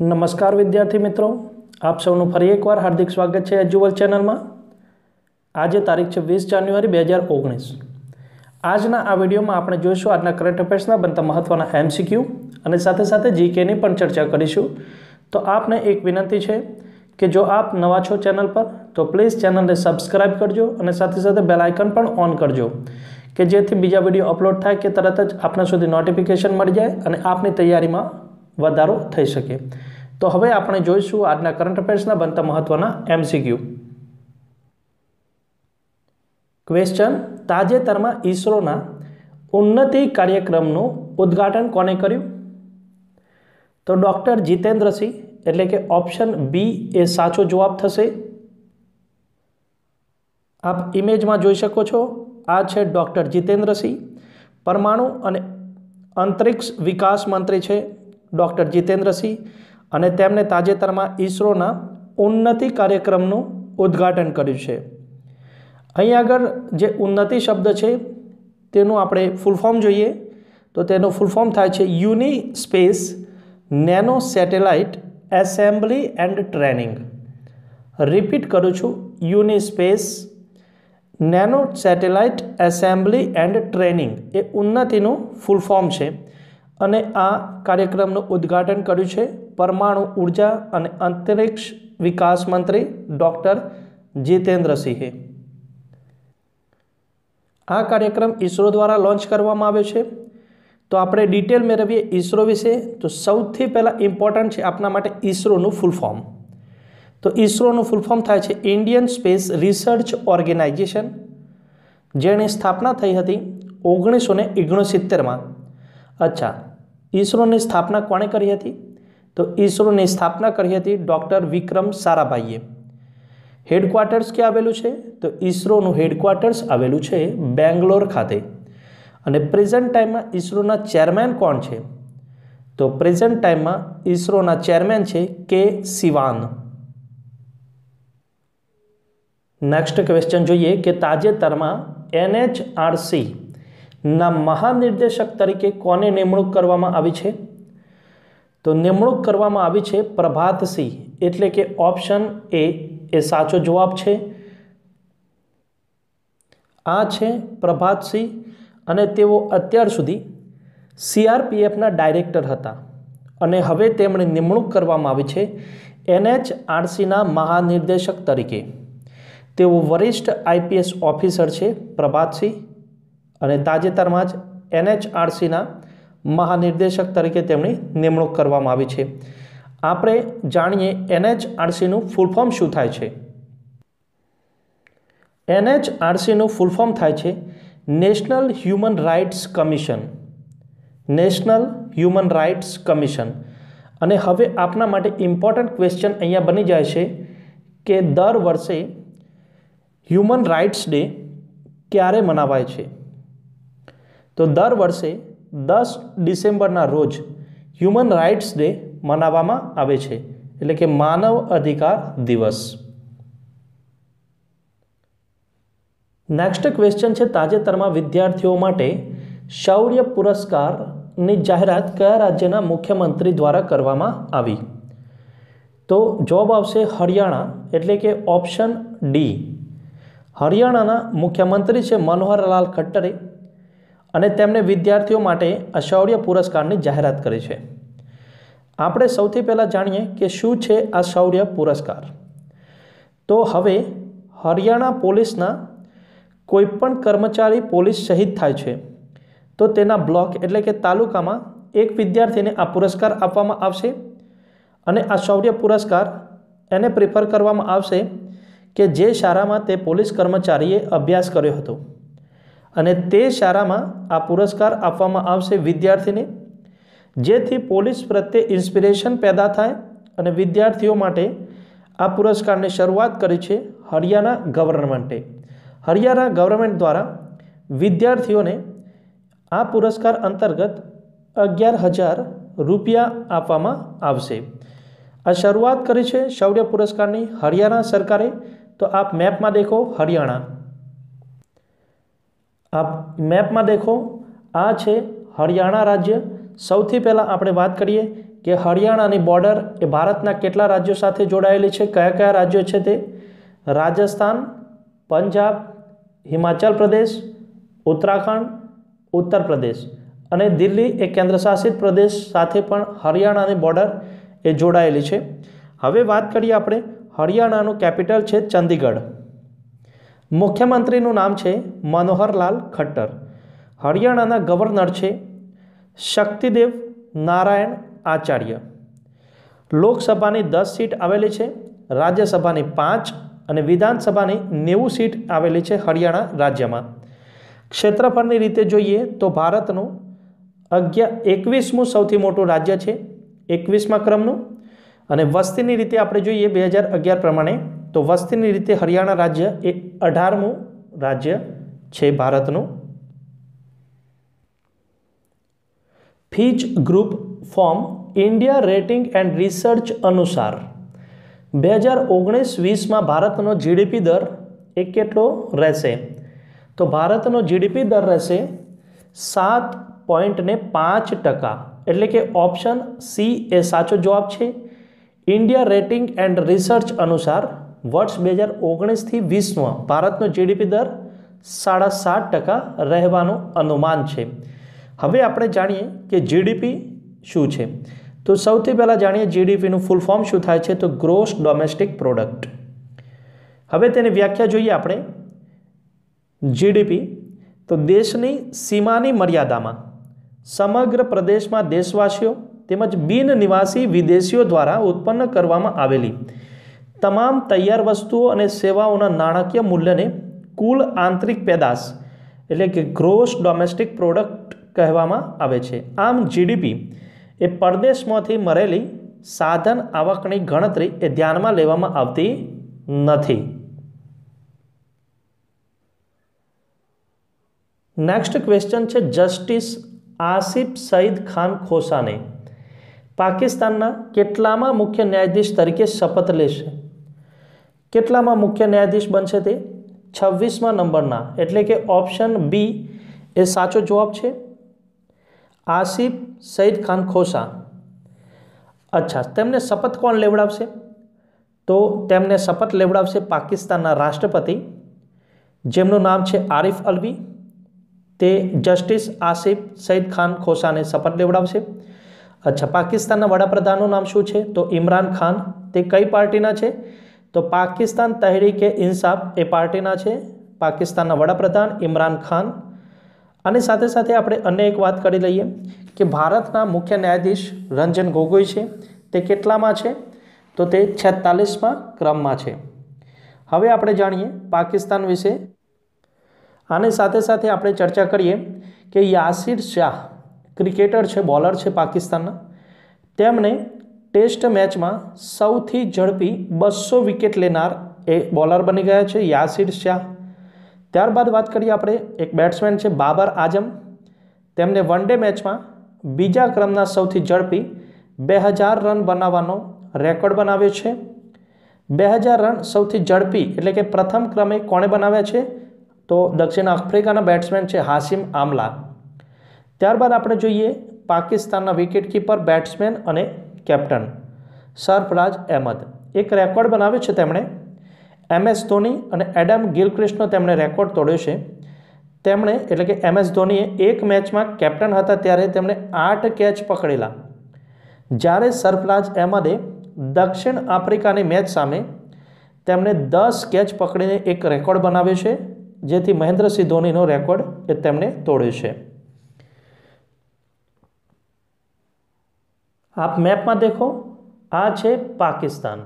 નમસ્કાર વિદ્યાર્થી મિત્રો. આપ સૌનું ફરી એકવાર હાર્દિક સ્વાગત છે એજ્યુઅલ ચેનલમાં. આજે તારીખ છે વીસ જાન્યુઆરી બે હજાર ઓગણીસ. આજના આ વિડીયોમાં આપણે જોઈશું આજના કરંટ અફેર્સના બનતા મહત્ત્વના એમસીક્યુ અને સાથે સાથે જીકેની પણ ચર્ચા કરીશું. તો આપને એક વિનંતી છે કે જો આપ નવા છો ચેનલ પર, તો પ્લીઝ ચેનલને સબસ્ક્રાઇબ કરજો અને સાથે સાથે બેલ આઇકન પણ ઓન કરજો, કે જેથી બીજા વીડિયો અપલોડ થાય કે તરત જ આપણા સુધી નોટિફિકેશન મળી જાય અને આપની તૈયારીમાં વધારો થઈ શકે. તો હવે આપણે જોઈશું આજના કરંટ અફેર્સના બનતા મહત્વના એમસીક્યુ ક્વેશ્ચન તાજેતરમાં ઈસરોના ઉન્નતિ કાર્યક્રમનું ઉદ્ઘાટન કોને કર્યું? તો ડૉક્ટર જીતેન્દ્રસિંહ એટલે કે ઓપ્શન બી એ સાચો જવાબ થશે. આપ ઇમેજમાં જોઈ શકો છો, આ છે ડૉક્ટર જીતેન્દ્રસિંહ પરમાણુ અને અંતરિક્ષ વિકાસ મંત્રી છે ડૉક્ટર જીતેન્દ્રસિંહ અને તેમણે તાજેતરમાં ઈસરોના ઉન્નતિ કાર્યક્રમનું ઉદ્ઘાટન કર્યું છે. અહીં આગળ જે ઉન્નતિ શબ્દ છે, તેનું આપણે ફૂલ ફોર્મ જોઈએ. તો તેનું ફૂલ ફોર્મ થાય છે UNISPACE nano satellite assembly and training. Repeat કરું છું. UNISPACE nano satellite assembly and training એ ઉન્નતિનું ફૂલ ફોર્મ છે. અને આ કાર્યક્રમનું ઉદ્ઘાટન કર્યું છે પરમાણુ ઊર્જા અને અંતરિક્ષ વિકાસ મંત્રી ડૉક્ટર જીતેન્દ્રસિંહે. આ કાર્યક્રમ ઈસરો દ્વારા લોન્ચ કરવામાં આવ્યો છે. તો આપણે ડિટેલ મેળવીએ ઈસરો વિશે. તો સૌથી પહેલાં ઇમ્પોર્ટન્ટ છે આપણા માટે ઈસરોનું ફૂલ ફોર્મ. તો ઈસરોનું ફૂલ ફોર્મ થાય છે ઇન્ડિયન સ્પેસ રિસર્ચ ઓર્ગેનાઇઝેશન. જેની સ્થાપના થઈ હતી ઓગણીસો ને અચ્છા ઈસરોની સ્થાપના કોણે કરી હતી? તો ઈસરોની સ્થાપના કરી હતી ડૉક્ટર વિક્રમ સારાભાઈએ. હેડક્વાર્ટર્સ ક્યાં આવેલું છે? તો ઈસરોનું હેડક્વાર્ટર્સ આવેલું છે બેંગ્લોર ખાતે. અને પ્રેઝન્ટ ટાઈમમાં ઈસરોના ચેરમેન કોણ છે? તો પ્રેઝન્ટ ટાઈમમાં ઈસરોના ચેરમેન છે કે સિવાન. નેક્સ્ટ ક્વેશ્ચન જોઈએ કે તાજેતરમાં એનએચઆરસી ના મહાનિર્દેશક તરીકે કોને નિમણૂક કરવામાં આવી છે? તો નિમણૂક કરવામાં આવી છે પ્રભાતસિંહ એટલે કે ઓપ્શન એ એ સાચો જવાબ છે. આ છે પ્રભાતસિંહ અને તેઓ અત્યાર સુધી સીઆરપીએફના ડાયરેક્ટર હતા અને હવે તેમણે નિમણૂક કરવામાં આવી છે એનએચઆરસીના મહાનિર્દેશક તરીકે. તેઓ વરિષ્ઠ આઈપીએસ ઓફિસર છે પ્રભાતસિંહ અને તાજેતરમાં જ એનએચઆરસીના મહાનિર્દેશક તરીકે તેમની નિમણૂક કરવામાં આવી છે. આપણે જાણીએ એનએચઆરસીનું ફૂલ ફોર્મ શું થાય છે. એનએચઆરસીનું ફૂલ ફોર્મ થાય છે national human rights commission. National human rights commission. અને હવે આપના માટે ઇમ્પોર્ટન્ટ ક્વેશ્ચન અહીંયા બની જાય છે કે દર વર્ષે હ્યુમન રાઇટ્સ ડે ક્યારે મનાવાય છે? તો દર વર્ષે દસ ડિસેમ્બરના રોજ હ્યુમન રાઇટ્સ ડે મનાવવામાં આવે છે. એટલે કે માનવ અધિકાર દિવસ. નેક્સ્ટ ક્વેશ્ચન છે તાજેતરમાં વિદ્યાર્થીઓ માટે શૌર્ય પુરસ્કારની જાહેરાત કયા રાજ્યના મુખ્યમંત્રી દ્વારા કરવામાં આવી? તો જવાબ આવશે હરિયાણા, એટલે કે ઓપ્શન ડી હરિયાણાના મુખ્યમંત્રી છે મનોહરલાલ ખટ્ટરે અને તેમને વિદ્યાર્થીઓ માટે આ પુરસ્કારની જાહેરાત કરી છે. આપણે સૌથી પહેલાં જાણીએ કે શું છે આ શૌર્ય પુરસ્કાર. તો હવે હરિયાણા પોલીસના કોઈપણ કર્મચારી પોલીસ શહીદ થાય છે, તો તેના બ્લોક એટલે કે તાલુકામાં એક વિદ્યાર્થીને આ પુરસ્કાર આપવામાં આવશે અને આ શૌર્ય પુરસ્કાર એને પ્રિફર કરવામાં આવશે કે જે શાળામાં તે પોલીસ કર્મચારીએ અભ્યાસ કર્યો હતો. અને તે શાળામાં આ પુરસ્કાર આપવામાં આવશે વિદ્યાર્થીને, જેથી પોલીસ પ્રત્યે ઇન્સ્પિરેશન પેદા થાય અને વિદ્યાર્થીઓ માટે આ પુરસ્કારની શરૂઆત કરી છે હરિયાણા ગવર્મેન્ટે હરિયાણા ગવર્મેન્ટ દ્વારા વિદ્યાર્થીઓને આ પુરસ્કાર અંતર્ગત અગિયાર હજાર રૂપિયા આપવામાં આવશે. આ શરૂઆત કરી છે શૌર્ય પુરસ્કારની હરિયાણા સરકારે. તો આપ મેપમાં દેખો હરિયાણા. આપ મેપમાં દેખો, આ છે હરિયાણા રાજ્ય. સૌથી પહેલાં આપણે વાત કરીએ કે હરિયાણાની બોર્ડર એ ભારતના કેટલા રાજ્યો સાથે જોડાયેલી છે, કયા કયા રાજ્યો છે તે. રાજસ્થાન, પંજાબ, હિમાચલ પ્રદેશ, ઉત્તરાખંડ, ઉત્તર પ્રદેશ. અને દિલ્હી એ કેન્દ્રશાસિત પ્રદેશ સાથે પણ હરિયાણાની બોર્ડર એ જોડાયેલી છે. હવે વાત કરીએ આપણે હરિયાણાનું કેપિટલ છે ચંદીગઢ. મુખ્યમંત્રીનું નામ છે મનોહરલાલ ખટ્ટર. હરિયાણાના ગવર્નર છે શક્તિદેવ નારાયણ આચાર્ય. લોકસભાની દસ સીટ આવેલી છે, રાજ્યસભાની પાંચ અને વિધાનસભાની નેવું સીટ આવેલી છે હરિયાણા રાજ્યમાં. ક્ષેત્રફળની રીતે જોઈએ તો ભારતનું અગિયાર એકવીસમું સૌથી મોટું રાજ્ય છે, એકવીસમા ક્રમનું. અને વસ્તીની રીતે આપણે જોઈએ બે હજાર અગિયાર પ્રમાણે તો વસ્તીની રીતે હરિયાણા રાજ્ય એ અઢારમું રાજ્ય છે ભારતનું. Fitch group from India rating and research અનુસાર બે હજાર ઓગણીસ વીસમાં ભારતનો જીડીપી દર એ કેટલો રહેશે? તો ભારતનો જીડીપી દર રહેશે સાત પોઈન્ટને પાંચ ટકા. એટલે કે ઓપ્શન સી એ સાચો જવાબ છે. ઇન્ડિયા રેટિંગ એન્ડ રિસર્ચ અનુસાર વર્ષ બે હજાર ઓગણીસથી વીસમાં ભારતનો જીડીપી દર સાડા સાત ટકા રહેવાનું અનુમાન છે. હવે આપણે જાણીએ કે જીડીપી શું છે. તો સૌથી પહેલાં જાણીએ જીડીપીનું ફૂલ ફોર્મ શું થાય છે તો ગ્રોસ ડોમેસ્ટિક પ્રોડક્ટ હવે તેની વ્યાખ્યા જોઈએ આપણે. જીડીપી તો દેશની સીમાની મર્યાદામાં સમગ્ર પ્રદેશમાં દેશવાસીઓ તેમજ બિન નિવાસી વિદેશીઓ દ્વારા ઉત્પન્ન કરવામાં આવેલી. તમામ તૈયાર વસ્તુઓ અને સેવાઓના નાણાકીય મૂલ્યને કુલ આંતરિક પેદાશ, એટલે કે ગ્રોસ ડોમેસ્ટિક પ્રોડક્ટ કહેવામાં આવે છે. આમ જીડીપી એ પરદેશમાંથી મરેલી સાધન આવકની ગણતરી એ ધ્યાનમાં લેવામાં આવતી નથી. નેક્સ્ટ ક્વેશ્ચન છે જસ્ટિસ આસિફ સઈદ ખાન ખોસાને. પાકિસ્તાનના કેટલામાં મુખ્ય ન્યાયાધીશ તરીકે શપથ લેશે? કેટલામાં મુખ્ય ન્યાયાધીશ બનશે તે? છવ્વીસમાં નંબરના. એટલે કે ઓપ્શન બી એ સાચો જવાબ છે? આસિફ સઈદ ખાન ખોસા. અચ્છા, તેમને શપથ કોણ લેવડાવશે? તો તેમને શપથ લેવડાવશે પાકિસ્તાનના રાષ્ટ્રપતિ, જેમનું નામ છે આરિફ અલવી. તે જસ્ટિસ આસિફ સઈદ ખાન ખોસાને શપથ લેવડાવશે. અચ્છા, પાકિસ્તાનના વડાપ્રધાનનું નામ શું છે? તો ઇમરાન ખાન. તે કઈ પાર્ટીના છે? તો પાકિસ્તાન તહરીકે ઇન્સાફ એ પાર્ટીના છે. પાકિસ્તાનના વડાપ્રધાન ઇમરાન ખાન. અને સાથે સાથે આપણે અન્ય એક વાત કરી લઈએ કે ભારતના મુખ્ય ન્યાયાધીશ રંજન ગોગોઈ છે. તે કેટલામાં છે? તો તે છેતાલીસમાં ક્રમમાં છે. હવે આપણે જાણીએ પાકિસ્તાન વિશે. આની સાથે સાથે આપણે ચર્ચા કરીએ કે યાસિર શાહ ક્રિકેટર છે, બોલર છે પાકિસ્તાનના. તેમણે ટેસ્ટ મેચમાં સૌથી ઝડપી બસો વિકેટ લેનાર એ બોલર બની ગયા છે યાસિર શાહ. ત્યારબાદ વાત કરીએ આપણે એક બેટ્સમેન છે બાબર આઝમ. તેમને વન ડે મેચમાં બીજા ક્રમના સૌથી ઝડપી બે હજાર રન બનાવવાનો રેકોર્ડ બનાવ્યો છે. બે હજાર રન સૌથી ઝડપી એટલે કે પ્રથમ ક્રમે કોણે બનાવ્યા છે? તો દક્ષિણ આફ્રિકાના બેટ્સમેન છે હાસિમ આમલા ત્યારબાદ આપણે જોઈએ પાકિસ્તાનના વિકેટકીપર બેટ્સમેન અને કેપ્ટન સરફરાજ અહેમદ. એક રેકોર્ડ બનાવ્યો છે તેમણે. એમએસ ધોની અને એડમ ગિલક્રિસ્ટનો તેમણે રેકોર્ડ તોડ્યો છે. તેમણે, એટલે કે એમએસ ધોનીએ એક મેચમાં કેપ્ટન હતા ત્યારે તેમણે આઠ કેચ પકડેલા. જ્યારે સરફરાજ અહેમદે દક્ષિણ આફ્રિકાની મેચ સામે તેમણે દસ કેચ પકડીને એક રેકોર્ડ બનાવ્યો છે, જેથી મહેન્દ્રસિંહ ધોનીનો રેકોર્ડ એ તેમણે તોડ્યો છે. આપ મેપમાં દેખો, આ છે પાકિસ્તાન.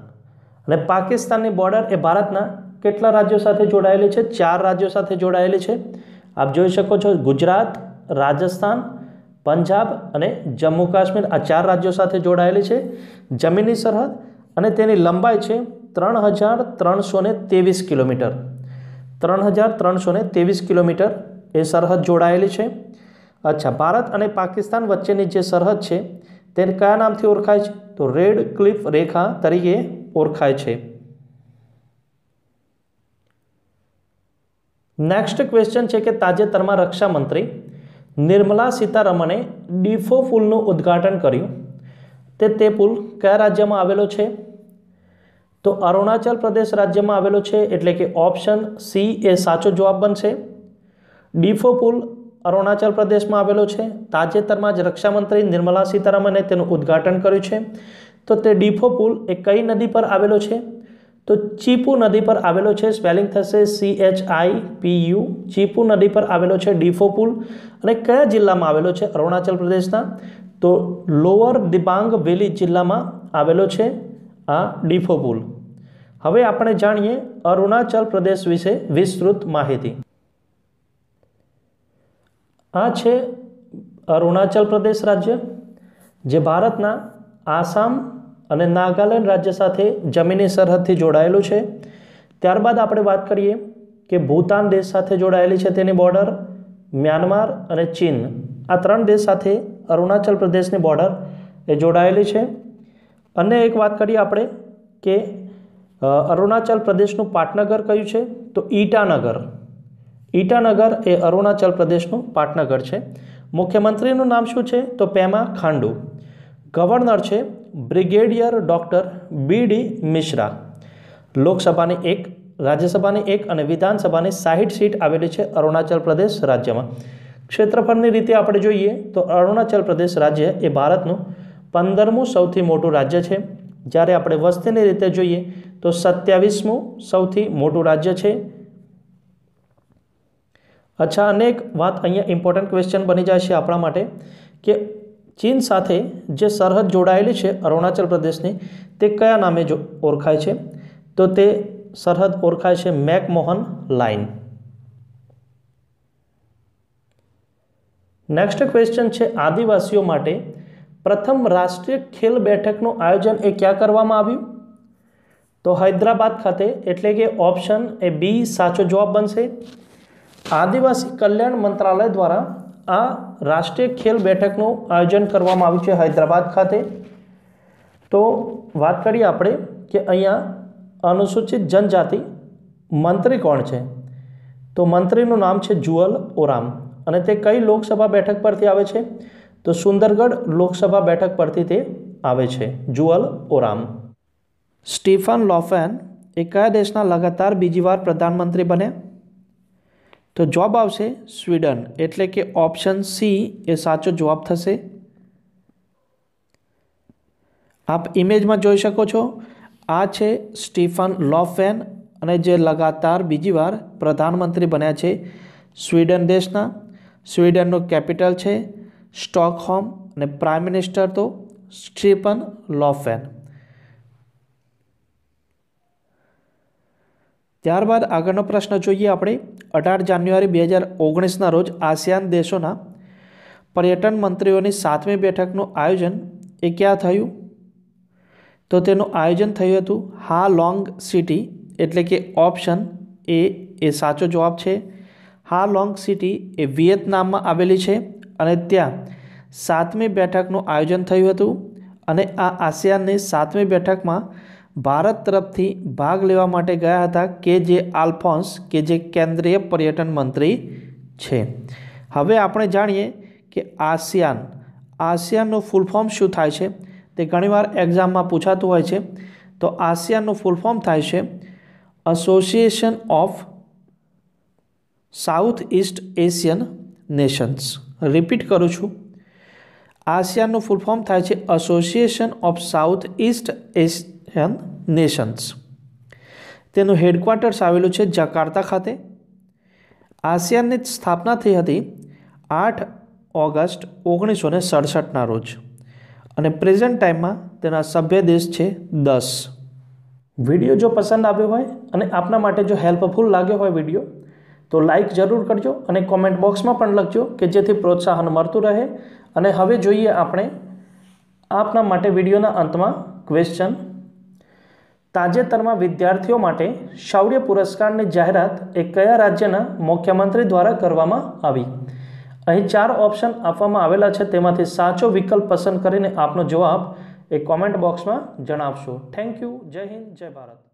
અને પાકિસ્તાનની બોર્ડર એ ભારતના કેટલા રાજ્યો સાથે જોડાયેલી છે? ચાર રાજ્યો સાથે જોડાયેલી છે. આપ જોઈ શકો છો ગુજરાત, રાજસ્થાન, પંજાબ અને જમ્મુ કાશ્મીર આ ચાર રાજ્યો સાથે જોડાયેલી છે. જમીની સરહદ અને તેની લંબાઈ છે ત્રણ હજાર ત્રણસો ને ત્રેવીસ કિલોમીટર. ત્રણ હજાર ત્રણસો ને ત્રેવીસ કિલોમીટર એ સરહદ જોડાયેલી છે. અચ્છા, ભારત અને પાકિસ્તાન વચ્ચેની જે સરહદ છે તેને કયા નામથી ઓળખાય છે? તો રેડ ક્લિફ રેખા તરીકે ઓળખાય છે. નેક્સ્ટ ક્વેશ્ચન છે કે તાજેતરમાં રક્ષામંત્રી નિર્મલા સીતારમણે ડીફો પુલનું ઉદ્ઘાટન કર્યું. તે તે પુલ કયા રાજ્યમાં આવેલો છે? તો અરુણાચલ પ્રદેશ રાજ્યમાં આવેલો છે એટલે કે ઓપ્શન સી એ સાચો જવાબ બનશે. ડીફો પુલ અરુણાચલ પ્રદેશમાં આવેલો છે. તાજેતરમાં જ રક્ષામંત્રી નિર્મલા સીતારામને તેનું ઉદ્ઘાટન કર્યું છે. તો તે ડીફો પુલ એ કઈ નદી પર આવેલો છે? તો ચીપુ નદી પર આવેલો છે, સ્પેલિંગ થશે C H I P U Chipu નદી પર આવેલો છે ડીફો પુલ અને કયા જિલ્લામાં આવેલો છે? અરુણાચલ પ્રદેશના. તો લોઅર દિબાંગ વેલી જિલ્લામાં આવેલો છે આ ડીફો પુલ. હવે આપણે જાણીએ અરુણાચલ પ્રદેશ વિશે વિસ્તૃત માહિતી. આ છે અરુણાચલ પ્રદેશ રાજ્ય, જે ભારતના આસામ અને નાગાલેન્ડ રાજ્ય સાથે જમીની સરહદથી જોડાયેલું છે. ત્યારબાદ આપણે વાત કરીએ કે ભૂતાન દેશ સાથે જોડાયેલી છે તેની બોર્ડર, મ્યાનમાર અને ચીન. આ ત્રણ દેશ સાથે અરુણાચલ પ્રદેશની બોર્ડર એ જોડાયેલી છે. અને એક વાત કરીએ આપણે કે અરુણાચલ પ્રદેશનું પાટનગર કયું છે? તો ઈટાનગર. ઈટાનગર એ અરુણાચલ પ્રદેશનું પાટનગર છે. મુખ્યમંત્રીનું નામ શું છે? તો પેમા ખાંડુ. ગવર્નર છે brigadier doctor B D Mishra. લોકસભાની એક, રાજ્યસભાની એક અને વિધાનસભાની સાહીઠ સીટ આવેલી છે અરુણાચલ પ્રદેશ રાજ્યમાં. ક્ષેત્રફળની રીતે આપણે જોઈએ તો અરુણાચલ પ્રદેશ રાજ્ય એ ભારતનું પંદરમું સૌથી મોટું રાજ્ય છે. જ્યારે આપણે વસ્તીની રીતે જોઈએ તો સત્યાવીસમું સૌથી મોટું રાજ્ય છે. અચ્છા અનેક વાત અહીંયા ઇમ્પોર્ટન્ટ ક્વેશ્ચન બની જાય છે આપણા માટે કે ચીન સાથે જે સરહદ જોડાયેલી છે અરુણાચલ પ્રદેશની, તે કયા નામે જો ઓળખાય છે? તો તે સરહદ ઓળખાય છે મેકમોહન લાઇન. નેક્સ્ટ ક્વેશ્ચન છે આદિવાસીઓ માટે પ્રથમ રાષ્ટ્રીય ખેલ બેઠકનું આયોજન એ ક્યાં કરવામાં આવ્યું? તો હૈદરાબાદ ખાતે, એટલે કે ઓપ્શન એ બી સાચો જવાબ બનશે. આદિવાસી કલ્યાણ મંત્રાલય દ્વારા આ રાષ્ટ્રીય ખેલ બેઠકનું આયોજન કરવામાં આવ્યું છે હૈદરાબાદ ખાતે. તો વાત કરીએ આપણે કે અહીંયા અનુસૂચિત જનજાતિ મંત્રી કોણ છે? તો મંત્રીનું નામ છે જુઅલ ઓરામ અને તે કઈ લોકસભા બેઠક પરથી આવે છે? તો સુંદરગઢ લોકસભા બેઠક પરથી તે આવે છે, જુઅલ ઓરામ. સ્ટીફન લોફેન એ કયા દેશના લગાતાર બીજી વાર પ્રધાનમંત્રી બન્યા. તો જવાબ આવશે સ્વીડન એટલે કે ઓપ્શન સી એ સાચો જવાબ થશે. આપ ઇમેજમાં જોઈ શકો છો, આ છે સ્ટીફન લોફેન અને જે લગાતાર બીજી વાર પ્રધાનમંત્રી બન્યા છે સ્વીડન દેશના. સ્વીડનનું કેપિટલ છે સ્ટોકહોમ અને પ્રાઇમ મિનિસ્ટર તો સ્ટીફન લોફેન. ત્યારબાદ આગળનો પ્રશ્ન જોઈએ આપણે. અઢાર જાન્યુઆરી બે હજાર ઓગણીસના રોજ આસિયાન દેશોના પર્યટન મંત્રીઓની સાતમી બેઠકનું આયોજન એ ક્યાં થયું? તો તેનું આયોજન થયું હતું હા લોંગ સિટી, એટલે કે ઓપ્શન એ એ સાચો જવાબ છે. હા લોંગ સિટી એ વિયેતનામમાં આવેલી છે અને ત્યાં સાતમી બેઠકનું આયોજન થયું હતું અને આ આસિયાનની સાતમી બેઠકમાં ભારત તરફથી ભાગ લેવા માટે ગયા હતા કે જે આલ્ફોન્સ, કે જે કેન્દ્રીય પર્યટન મંત્રી છે. હવે આપણે જાણીએ કે આસિયાન, આસિયાનનું ફૂલ ફોર્મ શું થાય છે? તે ઘણીવાર એક્ઝામમાં પૂછાતું હોય છે. તો આસિયાનનું ફૂલ ફોર્મ થાય છે association of south east Asian nations repeat કરું છું. આસિયાનનું ફૂલ ફોર્મ થાય છે association of south east Asian nations. તેનું હેડક્વાર્ટર્સ આવેલું છે જકાર્તા ખાતે. આસિયાનની સ્થાપના થઈ હતી આઠ ઓગસ્ટ ઓગણીસો ને સડસઠના રોજ. અને પ્રેઝન્ટ ટાઈમમાં તેના સભ્ય દેશ છે દસ. વીડિયો જો પસંદ આવ્યો હોય અને આપના માટે જો હેલ્પફુલ લાગ્યો હોય વીડિયો, તો લાઈક જરૂર કરજો અને કોમેન્ટ બોક્સમાં પણ લખજો કે જેથી પ્રોત્સાહન મળતું રહે. અને હવે જોઈએ આપણે આપના માટે વિડીયોના અંતમાં ક્વેશ્ચન તાજેતરમાં વિદ્યાર્થીઓ માટે શૌર્ય પુરસ્કારની જાહેરાત એ કયા રાજ્યના મુખ્યમંત્રી દ્વારા કરવામાં આવી? અહીં ચાર ઓપ્શન આપવામાં આવેલા છે, તેમાંથી સાચો વિકલ્પ પસંદ કરીને આપનો જવાબ એ કોમેન્ટ બોક્સમાં જણાવશો. Thank you. જય હિન્દ. જય ભારત.